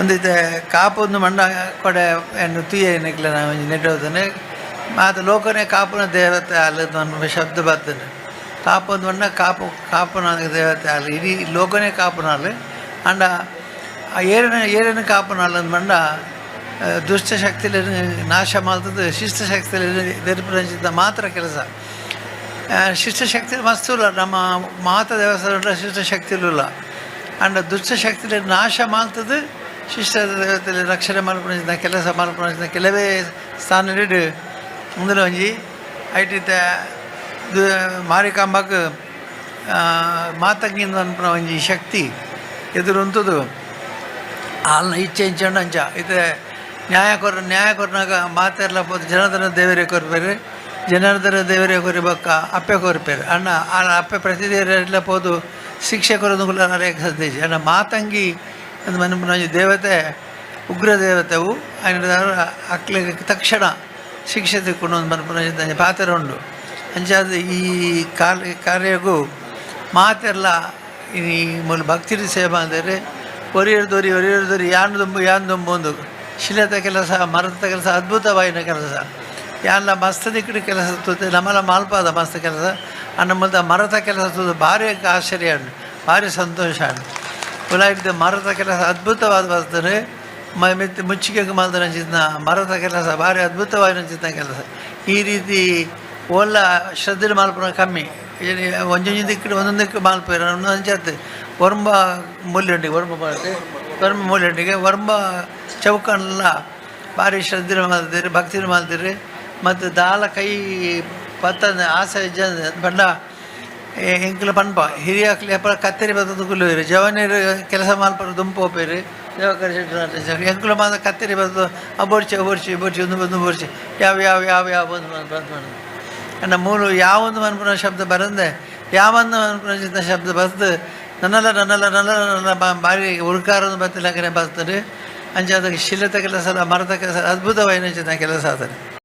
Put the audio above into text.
ಒಂದಿತ್ತೆ ಕಾಪೊಂದು ಮಂಡ ಕೊಡೆ ಏನು ತುಯ್ಯ ನಿಕ್ಲ ನಾವು ನೆಟ್ಟೋದನೆ ಮಾತ ಲೋಕನೆ ಕಾಪುನ ದೇವತೆ ಅಲ್ಲದ ಅನ್ನುವ ಶಬ್ದ ಬರ್ತದೆ. ಕಾಪೊಂದು ಮಣ್ಣ ಕಾಪು ಕಾಪುನ ದೇವತೆ ಅಲ್ಲ ಇಡೀ ಲೋಕನೆ ಕಾಪುನಾಲ್ ಅಂಡ ಆ ಏರಿನ ಏರಿನ ಮಂಡ ಆ, ದುಷ್ಟ ಶಕ್ತಿಲಿ ನಾಶ ಮಾಡ್ತದೆ ಶಿಷ್ಟ ಶಕ್ತಿಲಿ ನೆರಪು ಮಾತ್ರ ಕೆಲಸ. ಆ, ಶಿಷ್ಟ ಶಕ್ತಿ ಮಸ್ತು ಇಲ್ಲ ನಮ್ಮ ಮಾತ ದೇವಸ್ಥಾನ ಶಿಷ್ಟ ಶಕ್ತಿಲೂ ಇಲ್ಲ. ಅಂಡ್ ದುಷ್ಟ ಶಕ್ತಿಲಿ ನಾಶ ಮಾಡ್ತದೆ ಶಿಷ್ಟ ದೇವತೆಯಲ್ಲಿ ರಕ್ಷಣೆ ಮಾಡ್ಕೊಂಡಿದ್ದ ಕೆಲಸ ಮಾಡ್ಕೊಂಡಿದ್ದ ಕೆಲವೇ ಸ್ಥಾನ ನೀಡಿ ಮುಂದಿನ ಒಂಜಿ, ಐಟಿತ ಮಾರಿಕಾಂಬಕ್ಕೆ ಮಾತಂಗಿಂದ ಅನ್ಪುನ ಒಂಜಿ ಶಕ್ತಿ ಎದುರುಂತದು. ಆಲ್ನ ಇಚ್ಛೆ ಇಂಚಂಡ ಅಂಚ. ಇದೆ ನ್ಯಾಯ ಕೊರ ನ್ಯಾಯ ಕೊರನಾಗ ಮಾತೆರ್ಲ ಪೋದು ಜನಾರ್ದನ ದೇವರೇ ಕೊರ್ಪೇರು. ಜನಾರ್ದನ ದೇವರೇ ಕೊರಿಬಕ್ಕ, ಅಪ್ಪೆ ಕೊರ್ಪೇರು. ಅಣ್ಣ ಆ ಅಪ್ಪೆ ಪ್ರತಿ ದೇವರೆಲ್ಲ ಪೋದು ಶಿಕ್ಷೆ ಕೊರೋದು ಕೂಡ ರೇಖ ಸಂದೇಶ ಅಣ್ಣ, ಮಾತಂಗಿ ಅಂತ ಮನ ದೇವತೆ ಉಗ್ರ ದೇವತೆವು ఆయన ಅಕ್ಲಿಗೆ ತಕ್ಷಣ ಶಿಕ್ಷೆ ತಿಕ್ಕೊಂಡು ಒಂದು ಮನಪುನ ಪಾತ್ರ ಉಂಡು ಅಂಚಾದ ಈ ಕಾರ್ಯ ಕಾರ್ಯಗೂ ಮಾತೆಲ್ಲ ಈ ಮೂಲ ಭಕ್ತಿರಿ ಸೇವೆ ಅಂದರೆ ಒರಿಯರ್ದೋರಿ ಒರಿಯರ್ದೋರಿ ಯಾನ್ ದುಂಬು ಯಾನ್ ದುಂಬು ಒಂದು ಶಿಲದ ಕೆಲಸ ಮರದ ಕೆಲಸ ಅದ್ಭುತವಾಯಿನ ಕೆಲಸ ಯಾನ್ಲ ಮಸ್ತ್ ದಿಕ್ಕಡಿ ಕೆಲಸ ತುತ್ತೆ ನಮ್ಮಲ್ಲ ಮಾಲ್ಪಾದ ಮಸ್ತ್ ಕೆಲಸ ಅನ್ನ ಮುಂದೆ ಮರದ ಕೆಲಸ ತುದು ಭಾರಿ ಆಶ್ಚರ್ಯ ಉಂಟು ಭಾರಿ ಸಂತೋಷ ಉಂಟು ಉಲಾಯಿದ ಮರದ ಕೆಲಸ ಅದ್ಭುತವಾದ ಬರ್ತದೆ ಮೈ ಮಿತ್ ಮುಚ್ಚಿಗೆ ಮಾಲ್ದ ನಂಚಿದ್ನ ಮರದ ಕೆಲಸ, ಭಾರಿ ಅದ್ಭುತವಾಗಿ ಅಂಚಿನ ಕೆಲಸ. ಈ ರೀತಿ ಒಲ್ಲ ಶ್ರದ್ಧೆ ಮಾಲ್ಪನ ಕಮ್ಮಿ. ಒಂಜೊಂಜು ದಿಕ್ಕಿಟ್ಟು ಒಂದೊಂದು ಮಾಲ್ಪುರ ಒಂದೊಂದು ಅಂಚತ್ತೆ ವರ್ಮ ಮೂಲ್ಯಂಡಿಗೆ, ವರ್ಮ ಬರುತ್ತೆ ವರ್ಮ ಮೂಲ್ಯಂಡಿಗೆ, ವರ್ಮ ಚೌಕನ್ನೆಲ್ಲ ಭಾರಿ ಶ್ರದ್ಧೆ ಮಾಡ್ತೀರಿ ಭಕ್ತಿ ಮಾಡ್ತೀರಿ ಮತ್ತು ದಾಲ ಕೈ ಪತ್ತ ಆಸೆ ಜನ ಬಂಡ ಎಂಕ್ಲ ಪನ್ಪ ಹಿರಿಯಾಕ್ಲಿ ಅಪ್ಪ ಕತ್ತರಿ ಬರ್ತದ ಕುಲ್ಲುವಿರು ಜವನೀರು ಕೆಲಸ ಮಾಲ್ಪರು ದುಂಪೋಪೇರು ದೇವಕರ ಶೆಟ್ಟಿ ಎಂಕ್ಲ ಮಾದ ಕತ್ತರಿ ಬರ್ತದ ಅಬೋರ್ಚಿ ಅಬೋರ್ಚಿ ಬೋರ್ಚಿ ಒಂದು ಬಂದು ಬೋರ್ಚಿ ಯಾವ ಯಾವ ಯಾವ ಯಾವ ಒಂದು ಬಂದು ಮಾಡೋದು ಅಣ್ಣ ಮೂಲು ಯಾವೊಂದು ಮನ್ಪುನ ಶಬ್ದ ಬರಂದೆ ಯಾವೊಂದು ಮನ್ಪುನ ಶಬ್ದ ಬರ್ತದೆ ನನ್ನಲ್ಲ ನನ್ನಲ್ಲ ನನ್ನಲ್ಲ ನನ್ನ ಬಾ ಬಾರಿ ಉಳ್ಕಾರದು ಬತ್ತಿಲ್ಲ ಬರ್ತದೆ ಅಂಚೆ ಅದಕ್ಕೆ ಶಿಲತ ಕೆಲಸ ಮರದ ಕೆಲಸ ಅದ್ಭುತವಾಯಿನ ಕೆಲಸ ಆಗ್ತದೆ